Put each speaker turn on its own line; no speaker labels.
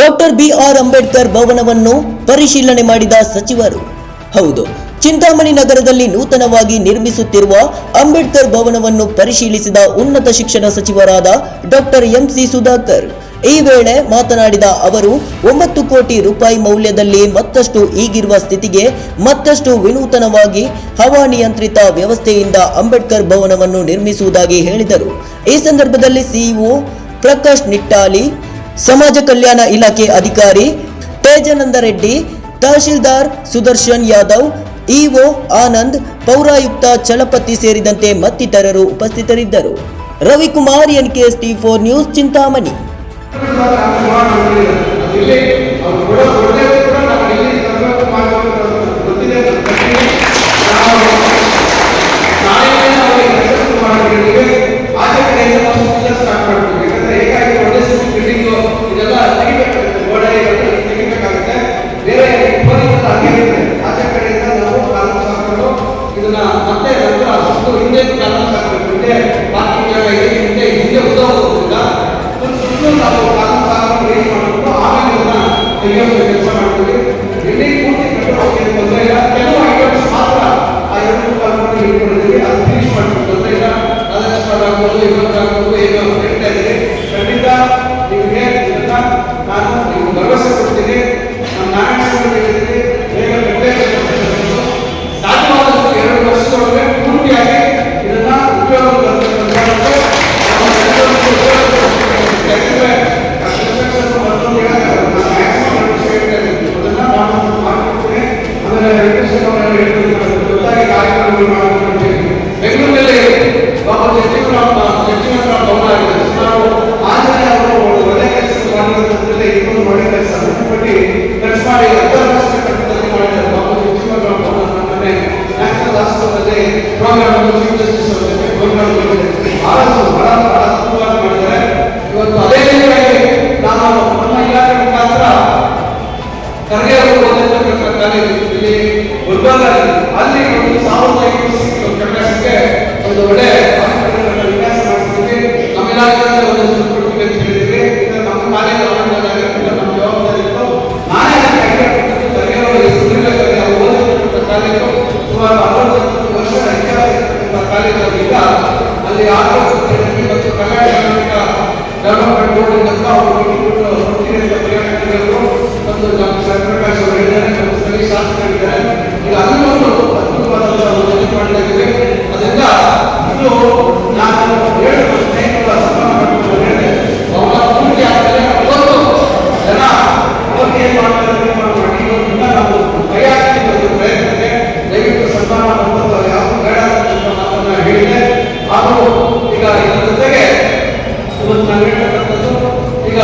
Doctor B R Ambedkar ಭವನವನ್ನು ಪರಿಶೀಲನೆ ಮಾಡಿದ ಸಚಿವರು, ಹೌದು, ಚಿಂತಾಮಣಿ ನಗರದಲ್ಲಿ ನೂತನವಾಗಿ ನಿರ್ಮಿಸುತ್ತಿರುವ ಅಂಬೇಡ್ಕರ್ ಭವನವನ್ನು ಪರಿಶೀಲಿಸಿದ ಉನ್ನತ ಶಿಕ್ಷಣ ಸಚಿವರಾದ ಡಾಕ್ಟರ್ ಎಂಸಿ ಸುಧಾಕರ್. ಈ ವೇಳೆ ಮಾತನಾಡಿದ ಅವರು, ಒಂಬತ್ತು ಕೋಟಿ ರೂಪಾಯಿ ಮೌಲ್ಯದಲ್ಲಿ ಮತ್ತಷ್ಟು ಈಗಿರುವ ಸ್ಥಿತಿಗೆ ಮತ್ತಷ್ಟು ವಿನೂತನವಾಗಿ ಹವಾನಿಯಂತ್ರಿತ ವ್ಯವಸ್ಥೆಯಿಂದ ಅಂಬೇಡ್ಕರ್ ಭವನವನ್ನು ನಿರ್ಮಿಸುವುದಾಗಿ ಹೇಳಿದರು. ಈ ಸಂದರ್ಭದಲ್ಲಿ ಸಿಇಒ ಪ್ರಕಾಶ್ ನಿಟ್ಟಾಲಿ ಸಮಾಜ ಕಲ್ಯಾಣ ಇಲಾಖೆ ಅಧಿಕಾರಿ ತೇಜಾನಂದ ರೆಡ್ಡಿ, ತಹಶೀಲ್ದಾರ್ ಸುದರ್ಶನ್ ಯಾದವ್, ಇಒ ಆನಂದ್, ಪೌರಾಯುಕ್ತ ಚಲಪತಿ ಸೇರಿದಂತೆ ಮತ್ತಿತರರು ಉಪಸ್ಥಿತರಿದ್ದರು. Ravikumar N K S T four news Chintamani.
Kalpana ಸುತ್ತು ಹಿಂದೆ ಕಲ್ಪನಾ ಹಿಂದೆ ಬಾಕಿ ஆலோசனை ಅಲ್ಲಿ ಆರೋಗ್ಯ ಮತ್ತು ಕಲ್ಯಾಣ ಗ್ರಾಮ ಕಂಟ್ರೋಲ್ ಅವರು ಇದರ ಜೊತೆಗೆ ಇವತ್ತು ನಾವು ಹೇಳ್ತಕ್ಕಂಥದ್ದು ಈಗ